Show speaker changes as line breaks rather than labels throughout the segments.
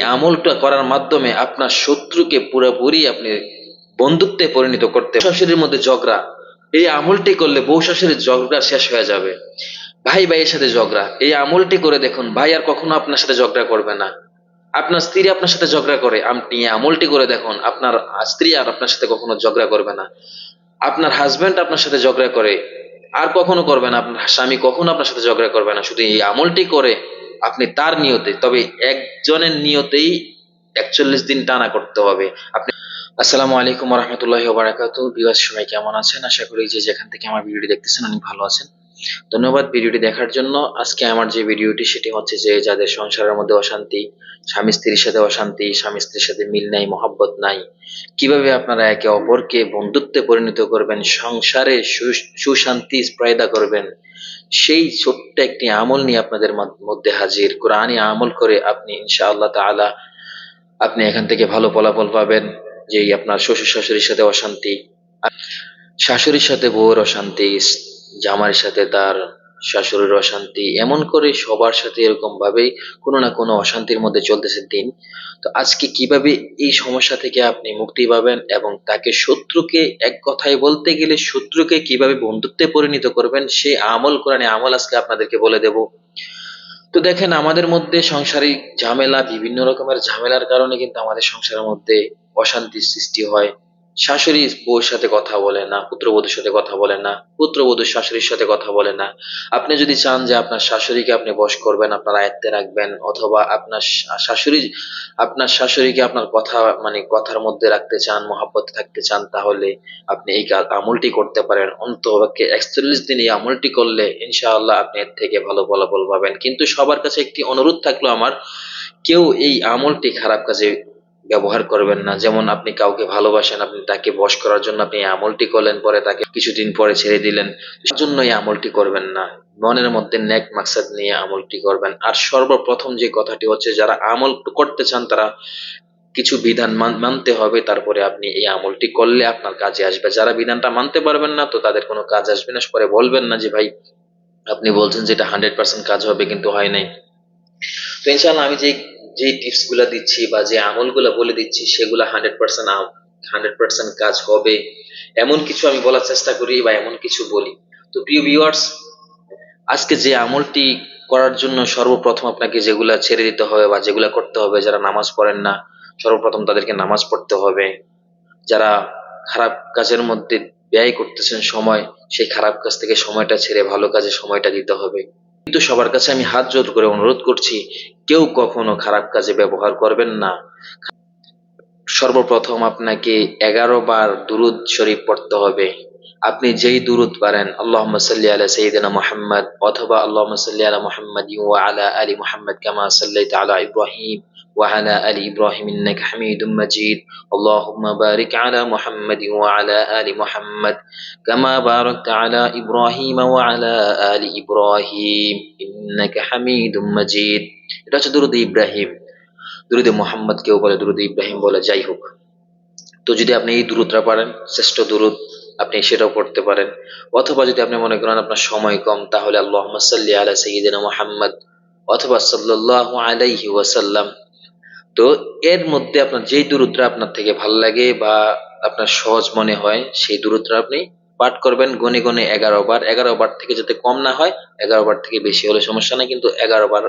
আমলটা করার মাধ্যমে আপনার শত্রুকে পুরোপুরি আপনি বন্ধুত্বে পরিণত করতে শাশুড়ির মধ্যে ঝগড়া। এই আমলটি করলে বউ শাশুড়ির ঝগড়া শেষ হয়ে যাবে। ভাই ভাইয়ের সাথে ঝগড়া। এই আমলটি করে দেখুন, ভাই আর কখনো আপনার সাথে ঝগড়া করবে না। আপনার স্ত্রী আপনার সাথে ঝগড়া করে। আপনি আমলটি করে দেখুন, আপনার স্ত্রী আর আপনার সাথে কখনো ঝগড়া করবে না। আপনার হাজবেন্ড আপনার সাথে ঝগড়া করে, আর কখনো করবে না। আপনার স্বামী কখনো আপনার সাথে ঝগড়া করবে না। শুধু এই আমলটি করে আপনি তার নিয়তে, তবে একজনের নিয়তেই একচল্লিশ দিন টানা করতে হবে। আপনি আসসালামু আলাইকুম রহমতুল্লাহ বারাকাতু বিবাস সবাই কেমন আছেন? আশা করি যে যেখান থেকে আমার ভিডিওটি দেখতেছেন অনেক ভালো আছেন। ধন্যবাদ ভিডিওটি দেখার জন্য। আজকে আমার যে ভিডিওটি, সেটি হচ্ছে যে যাদের সংসারের মধ্যে অশান্তি, স্বামী স্ত্রীর সাথে অশান্তি, স্বামী স্ত্রীর সাথে মিল নাই, মহব্বত নাই, কীভাবে আপনারা একে অপরকে বন্ধুত্বে পরিণত করবেন, সংসারে সুশান্তি স্প্রায়দা করবেন, সেই ছোট্ট একটি আমল নিয়ে আপনাদের মধ্যে হাজির। কোরআনী আমল করে আপনি ইনশাআল্লাহ তাআলা আপনি এখান থেকে ভালো ফলাফল পাবেন যে আপনার শ্বশুর শাশুড়ির সাথে অশান্তি, শাশুড়ির সাথে বউয়ের অশান্তি জামাইয়ের সাথে তার শাশুড়ির অশান্তি, এমন করে সবার সাথে এরকম ভাবেই কোনো না কোনো অশান্তির মধ্যে চলতেছে দিন। তো আজকে কীভাবে এই সমস্যা থেকে আপনি মুক্তি পাবেন এবং তাকে শত্রুকে এক কথায় বলতে গেলে শত্রুকে কীভাবে বন্ধুত্বে পরিণত করবেন সেই আমল কোরআনে আমল আজকে আপনাদেরকে বলে দেব। তো দেখেন, আমাদের মধ্যে সাংসারিক ঝামেলা, বিভিন্ন রকমের ঝামেলার কারণে কিন্তু আমাদের সংসারের মধ্যে অশান্তির সৃষ্টি হয়। শাশুড়ি বউর সাথে কথা বলে না, পুত্রবধূর সাথে কথা বলে না পুত্রবধূ শাশুড়ির সাথে কথা বলে না। আপনি যদি চান যে আপনার শাশুড়িকে আপনি বশ করবেন, আপনার আয়ত্তে রাখবেন, অথবা আপনার শাশুড়ি, আপনার শাশুড়িকে আপনার কথা মানে কথার মধ্যে রাখতে চান, মহাব্বতে থাকতে চান, তাহলে আপনি এই আমলটি করতে পারেন। অন্তপক্ষে একচল্লিশ দিন এই আমলটি করলে ইনশাআল্লাহ আপনি এর থেকে ভালো ফলাফল পাবেন। কিন্তু সবার কাছে একটি অনুরোধ থাকল আমার, কেউ এই আমলটি খারাপ কাজে ব্যবহার করবেন না। যেমন আপনি কাউকে ভালোবাসেন, আপনি তাকে বশ করার জন্য আপনি আমলটি করলেন, পরে তাকে কিছুদিন পরে ছেড়ে দিলেন। তার জন্য এই আমলটি করবেন না। মনের মধ্যে নেক মাকসাদ নিয়ে আমলটি করবেন। আর সর্বপ্রথম যে কথাটি হচ্ছে, যারা আমল করতে চান, তারা কিছু বিধান মান- মানতে হবে। তারপরে আপনি এই আমলটি করলে আপনার কাজে আসবে। যারা বিধানটা মানতে পারবেন না, তো তাদের কোনো কাজ আসবে না। পরে বলবেন না যে, ভাই, আপনি বলছেন যে এটা হান্ড্রেড পার্সেন্ট কাজ হবে, কিন্তু হয় নাই। তো ইনশাল্লাহ আমি যে যে টিপসগুলা দিচ্ছি বা যে আমলগুলা বলে দিচ্ছি, সেগুলা হান্ড্রেড পার্সেন্ট হান্ড্রেড পার্সেন্ট কাজ হবে। এমন কিছু আমি বলার চেষ্টা করি বা এমন কিছু বলি। তো প্রিয় ভিউয়ার্স আজকে যে আমলটি করার জন্য সর্বপ্রথম আপনাকে যেগুলা ছেড়ে দিতে হবে বা যেগুলা করতে হবে, যারা নামাজ পড়েন না, সর্বপ্রথম তাদেরকে নামাজ পড়তে হবে। যারা খারাপ কাজের মধ্যে ব্যয় করতেছেন সময়, সেই খারাপ কাজ থেকে সময়টা ছেড়ে ভালো কাজে সময়টা দিতে হবে। কিন্তু সবার কাছে আমি হাত জোর করে অনুরোধ করছি, কেউ কখনো খারাপ কাজে ব্যবহার করবেন না। সর্বপ্রথম আপনাকে এগারো বার দুরুদ শরীফ পড়তে হবে। আপনি যেই দুরুদ পারেন আল্লাহ সাল্লি আলা সঈদিনা মোহাম্মদ, অথবা আল্লাহ সাল্লি আলা মোহাম্মদ ইউ আলা আলী মোহাম্মদ কামা সাল্লাই আলা ইব্রাহিম। وعلى آل إبراهيم إنك حميد مجيد اللهم بارك على محمد وعلى آل محمد كما باركت على إبراهيم وعلى آل إبراهيم إنك حميد مجيد এটা হচ্ছে দুরুদ ইব্রাহিম দুরুদে মোহাম্মদ কেউ বলে দুরুদে ইব্রাহিম বলে যাই হোক তো যদি আপনি এই দূরতটা পারেন শ্রেষ্ঠ দূরত আপনি সেটাও পড়তে পারেন অথবা যদি আপনি মনে করেন আপনার সময় কম তাহলে আল্লাহ সাল্লি আলা সঈদিনা মোহাম্মদ অথবা সাল্লাহ আলাইহি ওয়াসাল্লাম তো এর মধ্যে আপনার যেই দূরত্ব আপনার থেকে ভালো লাগে বা আপনার সহজ মনে হয়, সেই দূরত্ব আপনি পাঠ করবেন গনে গনে এগারো বার। এগারো বার থেকে যাতে কম না হয়, এগারো বার থেকে বেশি হলে সমস্যা নাই, কিন্তু এগারো বার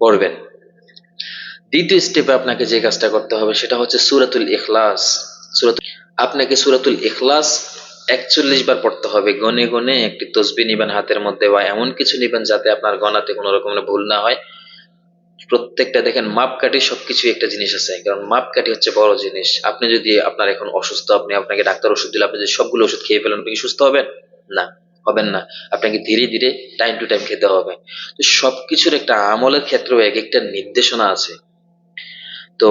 পড়বেন। দ্বিতীয় স্টেপে আপনাকে যে কাজটা করতে হবে, সেটা হচ্ছে সুরাতুল ইখলাস। সুরাত আপনাকে সুরাতুল ইখলাস একচল্লিশ বার পড়তে হবে। গনে গনে একটি তসবি নিবেন হাতের মধ্যে বা এমন কিছু নিবেন যাতে আপনার গণাতে কোনো রকমের ভুল না হয়। প্রত্যেকটা দেখেন, মাপকাঠি সবকিছু একটা জিনিস আছে, কারণ মাপকাঠি হচ্ছে বড় জিনিস। আপনি যদি আপনার এখন অসুস্থ, আপনি আপনাকে ডাক্তার ওষুধ দিলে আপনি যদি সবগুলো ওষুধ খেয়ে ফেলেন, আপনি সুস্থ হবেন? না হবেন না। আপনাকে ধীরে ধীরে টাইম টু টাইম খেতে হবে। তো সবকিছুর একটা আমলের ক্ষেত্রেও এক একটা নির্দেশনা আছে। তো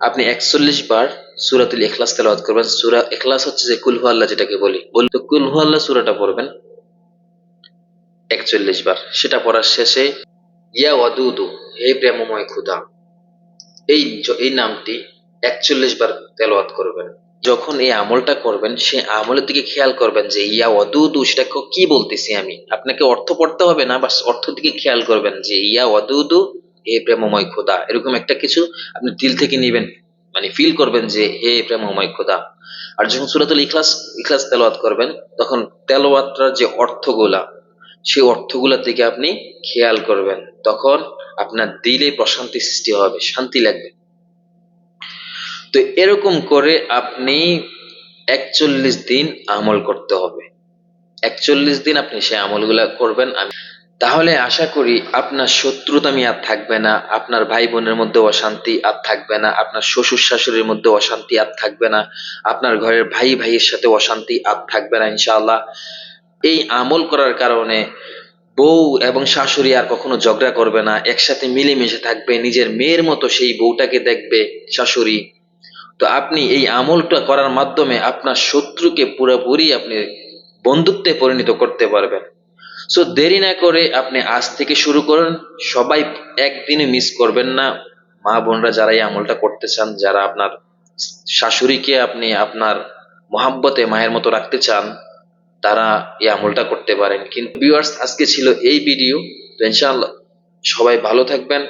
আপনি একচল্লিশ বার সুরাতুল ইখলাস তেলাওয়াত করবেন। সুরা ইখলাস হচ্ছে যে কুলহু আল্লাহ যেটাকে বলি। বলি তো কুলহু আল্লাহ সুরাটা পড়বেন। একচল্লিশ বার। সেটা পড়ার শেষে ইয়া ওয়াদুদু, হে প্রেমময় খুদা এই এই নামটি একচল্লিশ বার তেলাওয়াত করবেন। যখন এই আমলটা করবেন, সে আমলের দিকে খেয়াল করবেন যে, ইয়া ওয়াদুদু, সেটা ক- বলতেছি আমি? আপনাকে অর্থ পড়তে হবে না, বাস অর্থ দিকে খেয়াল করবেন যে, ইয়া ওয়াদুদু, হে প্রেমময় খোদা এরকম একটা কিছু আপনি দিল থেকে নেবেন। মানে ফিল করবেন যে, হে প্রেমময় খোদা আর যখন সুরাতুল ইখলাস ইখলাস তেলাওয়াত করবেন, তখন তেলাওয়াতটার যে অর্থগুলা সেই অর্থগুলা থেকে আপনি খেয়াল করবেন। তখন আপনার দিলে প্রশান্তি সৃষ্টি হবে, শান্তি লাগবে। তো এরকম করে আপনি একচল্লিশ দিন আমল করতে হবে। একচল্লিশ দিন আপনি সেই আমলগুলা করবেন। আমি তাহলে আশা করি আপনার শত্রুতামি আর থাকবে না, আপনার ভাই বোনের মধ্যে অশান্তি আর থাকবে না, আপনার শ্বশুর শাশুড়ির মধ্যে অশান্তি আর থাকবে না, আপনার ঘরের ভাই ভাইয়ের সাথে অশান্তি আর থাকবে না ইনশাআল্লাহ। এই আমল করার কারণে বউ এবং শাশুড়ি আর কখনো ঝগড়া করবে না, একসাথে মিলেমিশে থাকবে, নিজের মেয়ের মতো সেই বউটাকে দেখবে শাশুড়ি। তো আপনি এই আমলটা করার মাধ্যমে আপনার শত্রুকে পুরোপুরি আপনি বন্ধুত্বে পরিণত করতে পারবেন। সো দেরি না করে আপনি আজ থেকে শুরু করুন। সবাই একদিনে মিস করবেন না। মা বোনরা যারা এই আমলটা করতে চান, যারা আপনার শাশুড়িকে আপনি আপনার মহাব্বতে, মায়ের মতো রাখতে চান তারা এই আমলটা করতে পারেন। কিন্তু ভিউয়ার্স আজকে ছিল এই ভিডিও তো ইনশাআল্লাহ সবাই ভালো থাকবেন।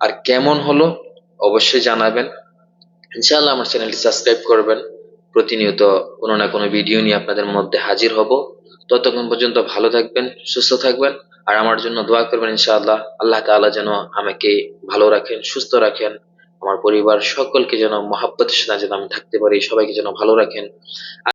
আর কেমন হলো অবশ্যই জানাবেন। ইনশাআল্লাহ আমার চ্যানেলটি সাবস্ক্রাইব করবেন। প্রতিনিয়ত কোনো না কোনো ভিডিও নিয়ে আপনাদের মধ্যে হাজির হব। ততক্ষণ পর্যন্ত ভালো থাকবেন, সুস্থ থাকবেন। আর আমার জন্য দোয়া করবেন ইনশাআল্লাহ, আল্লাহ তাআলা যেন আমাকে ভালো রাখেন, সুস্থ রাখেন। আমার পরিবার সকলকে যেন মহাব্বতের সাথে যেন আমি থাকতে পারি, সবাইকে যেন ভালো রাখেন।